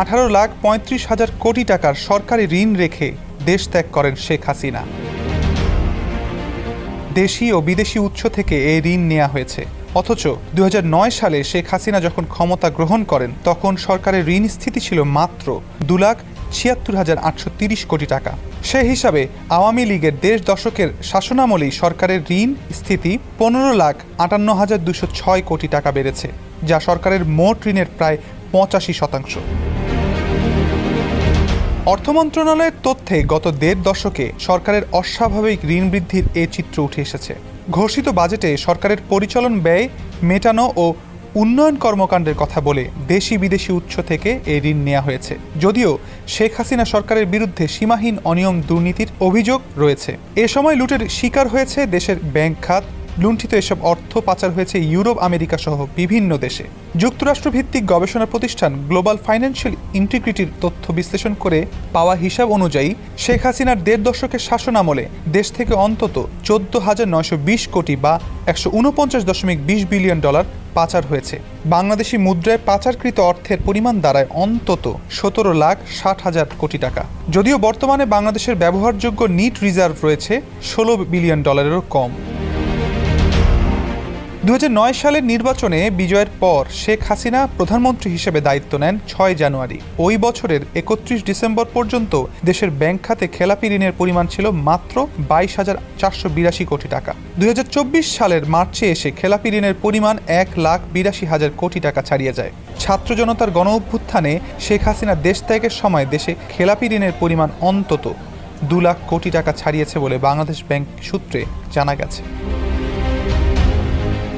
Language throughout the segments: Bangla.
আঠারো লাখ পঁয়ত্রিশ হাজার কোটি টাকার সরকারি ঋণ রেখে দেশ ত্যাগ করেন শেখ হাসিনা। দেশি ও বিদেশি উৎস থেকে এই ঋণ নেওয়া হয়েছে। অথচ দু হাজার নয় সালে শেখ হাসিনা যখন ক্ষমতা গ্রহণ করেন, তখন সরকারের ঋণ স্থিতি ছিল মাত্র দু লাখ ছিয়াত্তর হাজার আটশো তিরিশ কোটি টাকা। সে হিসাবে আওয়ামী লীগের দেশ দশকের শাসনামলেই সরকারের ঋণ স্থিতি পনেরো লাখ আটান্ন হাজার দুশো ছয় কোটি টাকা বেড়েছে, যা সরকারের মোট ঋণের প্রায় পঁচাশি শতাংশ। অর্থ মন্ত্রণালয়ের তথ্যে গত দেড় দশকে সরকারের অস্বাভাবিক ঋণ বৃদ্ধির এ চিত্র উঠে এসেছে। ঘোষিত বাজেটে সরকারের পরিচালন ব্যয়, মেটানো ও উন্নয়ন কর্মকাণ্ডের কথা বলে দেশি বিদেশি উৎস থেকে এই ঋণ নেওয়া হয়েছে। যদিও শেখ হাসিনা সরকারের বিরুদ্ধে সীমাহীন অনিয়ম দুর্নীতির অভিযোগ রয়েছে। এ সময় লুটের শিকার হয়েছে দেশের ব্যাংক খাত লুণ্ঠিত এসব অর্থ পাচার হয়েছে ইউরোপ, আমেরিকা সহ বিভিন্ন দেশে। যুক্তরাষ্ট্র ভিত্তিক গবেষণা প্রতিষ্ঠান গ্লোবাল ফাইন্যান্সিয়াল ইন্টিগ্রিটির তথ্য বিশ্লেষণ করে পাওয়া হিসাব অনুযায়ী, শেখ হাসিনার দেড় দশকের শাসন আমলে দেশ থেকে অন্তত চোদ্দ হাজার নয়শো বিশ কোটি বা একশো উনপঞ্চাশ দশমিক বিশ বিলিয়ন ডলার পাচার হয়েছে। বাংলাদেশি মুদ্রায় পাচারকৃত অর্থের পরিমাণ দাঁড়ায় অন্তত সতেরো লাখ ষাট হাজার কোটি টাকা। যদিও বর্তমানে বাংলাদেশের ব্যবহারযোগ্য নিট রিজার্ভ রয়েছে ষোলো বিলিয়ন ডলারেরও কম। দু হাজার নয় সালের নির্বাচনে বিজয়ের পর শেখ হাসিনা প্রধানমন্ত্রী হিসেবে দায়িত্ব নেন ছয় জানুয়ারি। ওই বছরের একত্রিশ ডিসেম্বর পর্যন্ত দেশের ব্যাংক খাতে খেলাপি ঋণের পরিমাণ ছিল মাত্র বাইশ হাজার চারশো বিরাশি কোটি টাকা। দুই হাজার চব্বিশ সালের মার্চে এসে খেলাপি ঋণের পরিমাণ এক লাখ বিরাশি হাজার কোটি টাকা ছাড়িয়ে যায়। ছাত্র জনতার গণ অভ্যুত্থানে শেখ হাসিনা দেশ ত্যাগের সময় দেশে খেলাপি ঋণের পরিমাণ অন্তত দু লাখ কোটি টাকা ছাড়িয়েছে বলে বাংলাদেশ ব্যাংক সূত্রে জানা গেছে।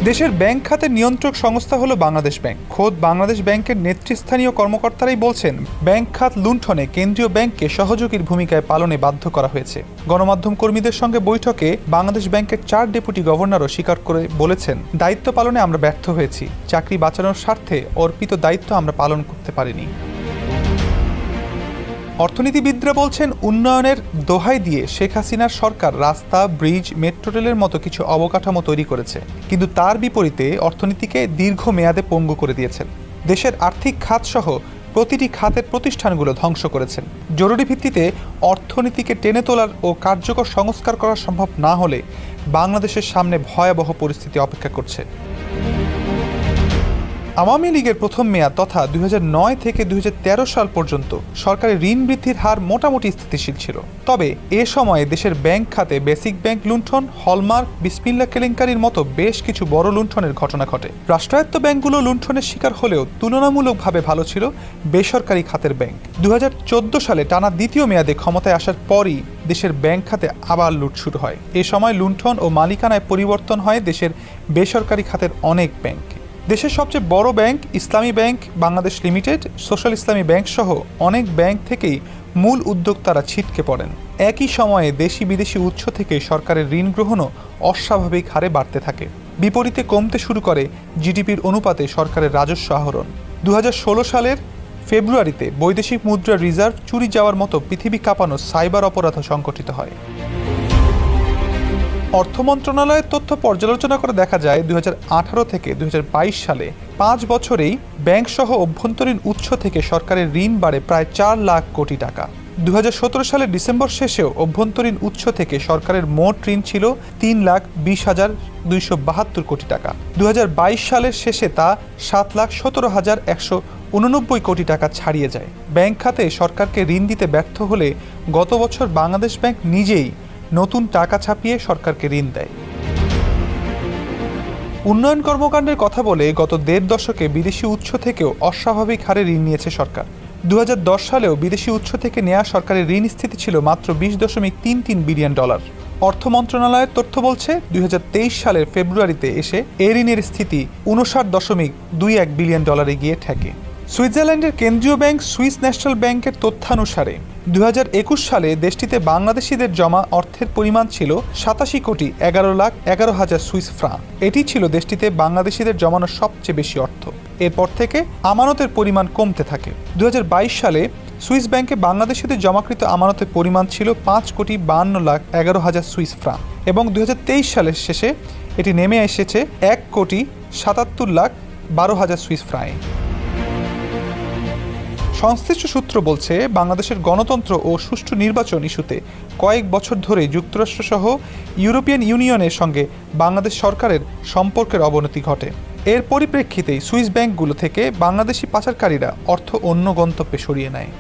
দেশের ব্যাংক খাতের নিয়ন্ত্রক সংস্থা হলো বাংলাদেশ ব্যাংক। খোদ বাংলাদেশ ব্যাংকের নেতৃস্থানীয় কর্মকর্তারাই বলছেন, ব্যাংক খাত লুণ্ঠনে কেন্দ্রীয় ব্যাংককে সহযোগীর ভূমিকায় পালনে বাধ্য করা হয়েছে। গণমাধ্যম কর্মীদের সঙ্গে বৈঠকে বাংলাদেশ ব্যাংকের চার ডেপুটি গভর্নরও স্বীকার করে বলেছেন, দায়িত্ব পালনে আমরা ব্যর্থ হয়েছি। চাকরি বাঁচানোর স্বার্থে অর্পিত দায়িত্ব আমরা পালন করতে পারিনি। অর্থনীতিবিদরা বলছেন, উন্নয়নের দোহাই দিয়ে শেখ হাসিনার সরকার রাস্তা, ব্রিজ, মেট্রো রেলের মতো কিছু অবকাঠামো তৈরি করেছে। কিন্তু তার বিপরীতে অর্থনীতিকে দীর্ঘ মেয়াদে পঙ্গু করে দিয়েছেন। দেশের আর্থিক খাত সহ প্রতিটি খাতের প্রতিষ্ঠানগুলো ধ্বংস করেছেন। জরুরি ভিত্তিতে অর্থনীতিকে টেনে তোলার ও কার্যকর সংস্কার করা সম্ভব না হলে বাংলাদেশের সামনে ভয়াবহ পরিস্থিতি অপেক্ষা করছে। আওয়ামী লীগের প্রথম মেয়াদ তথা দুই হাজার নয় থেকে দুই হাজার তেরো সাল পর্যন্ত সরকারের ঋণ বৃদ্ধির হার মোটামুটি স্থিতিশীল ছিল। তবে এ সময়ে দেশের ব্যাংক খাতে বেসিক ব্যাংক লুণ্ঠন, হলমার্ক, বিসমিল্লা কেলেঙ্কারির মতো বেশ কিছু বড় লুণ্ঠনের ঘটনা ঘটে। রাষ্ট্রায়ত্ত ব্যাংকগুলো লুণ্ঠনের শিকার হলেও তুলনামূলকভাবে ভালো ছিল বেসরকারি খাতের ব্যাংক। দু হাজার চোদ্দ সালে টানা দ্বিতীয় মেয়াদে ক্ষমতায় আসার পরই দেশের ব্যাংক খাতে আবার লুট শুরু হয়। এ সময় লুণ্ঠন ও মালিকানায় পরিবর্তন হয় দেশের বেসরকারি খাতের অনেক ব্যাংক। দেশের সবচেয়ে বড় bank Islami Bank, Bangladesh Limited, Social Islami Bank সহ অনেক ব্যাংক থেকেই মূল উদ্যোক্তারা ছিটকে পড়েন। একই সময়ে দেশি বিদেশি উৎস থেকে সরকারের ঋণ গ্রহণও অস্বাভাবিক হারে বাড়তে থাকে। বিপরীতে কমতে শুরু করে জিডিপির অনুপাতে সরকারের রাজস্ব আহরণ। দু হাজার ষোলো সালের ফেব্রুয়ারিতে বৈদেশিক মুদ্রার রিজার্ভ চুরি যাওয়ার মতো পৃথিবী কাঁপানো সাইবার অপরাধ সংগঠিত হয়। অর্থ মন্ত্রণালয়ের তথ্য পর্যালোচনা করে দেখা যায়, দুই হাজার আঠারো থেকে দুই হাজার বাইশ সালে পাঁচ বছরেই ব্যাংক সহ অভ্যন্তরীণ উৎস থেকে সরকারের ঋণ বাড়ে প্রায় চার লাখ কোটি টাকা। দুই হাজার সতেরো সালের ডিসেম্বর শেষেও অভ্যন্তরীণ উৎস থেকে সরকারের মোট ঋণ ছিল তিন লাখ বিশ হাজার দুইশো বাহাত্তর কোটি টাকা। দুই হাজার বাইশ সালের শেষে তা সাত লাখ সতেরো হাজার একশো উননব্বই কোটি টাকা ছাড়িয়ে যায়। ব্যাংক খাতে সরকারকে ঋণ দিতে ব্যর্থ হলে গত বছর বাংলাদেশ ব্যাংক নিজেই নতুন টাকা ছাপিয়ে সরকারকে ঋণ দেয়। উন্নয়ন কর্মকাণ্ডের কথা বলে গত দেড় দশকে বিদেশি উৎস থেকেও অস্বাভাবিক হারে ঋণ নিয়েছে সরকার। দু হাজার দশ সালেও বিদেশি উৎস থেকে নেওয়া সরকারের ঋণ স্থিতি ছিল মাত্র বিশ দশমিক তিন তিন বিলিয়ন ডলার। অর্থ মন্ত্রণালয়ের তথ্য বলছে দুই হাজার তেইশ সালের ফেব্রুয়ারিতে এসে এ ঋণের স্থিতি উনষাট দশমিক দুই এক বিলিয়ন ডলারে গিয়ে ঠেকে। সুইজারল্যান্ডের কেন্দ্রীয় ব্যাংক সুইস ন্যাশনাল ব্যাংকের তথ্যানুসারে দু হাজার একুশ সালে দেশটিতে বাংলাদেশিদের জমা অর্থের পরিমাণ ছিল সাতাশি কোটি এগারো লাখ এগারো হাজার সুইস ফ্রাঁ এটি ছিল দেশটিতে বাংলাদেশিদের জমানো সবচেয়ে বেশি অর্থ। এরপর থেকে আমানতের পরিমাণ কমতে থাকে। দু হাজার বাইশ সালে সুইস ব্যাংকে বাংলাদেশিদের জমাকৃত আমানতের পরিমাণ ছিল পাঁচ কোটি বান্ন লাখ এগারো হাজার সুইস ফ্রাঁ এবং দু হাজার তেইশ সালের শেষে এটি নেমে এসেছে এক কোটি সাতাত্তর লাখ বারো হাজার সুইস ফ্রাঁয়ে সংশ্লিষ্ট সূত্র বলছে, বাংলাদেশের গণতন্ত্র ও সুষ্ঠু নির্বাচন ইস্যুতে কয়েক বছর ধরে যুক্তরাষ্ট্রসহ ইউরোপিয়ান ইউনিয়নের সঙ্গে বাংলাদেশ সরকারের সম্পর্কের অবনতি ঘটে। এর পরিপ্রেক্ষিতে সুইস ব্যাংকগুলো থেকে বাংলাদেশি পাচারকারীরা অর্থ অন্য গন্তব্যে সরিয়ে নেয়।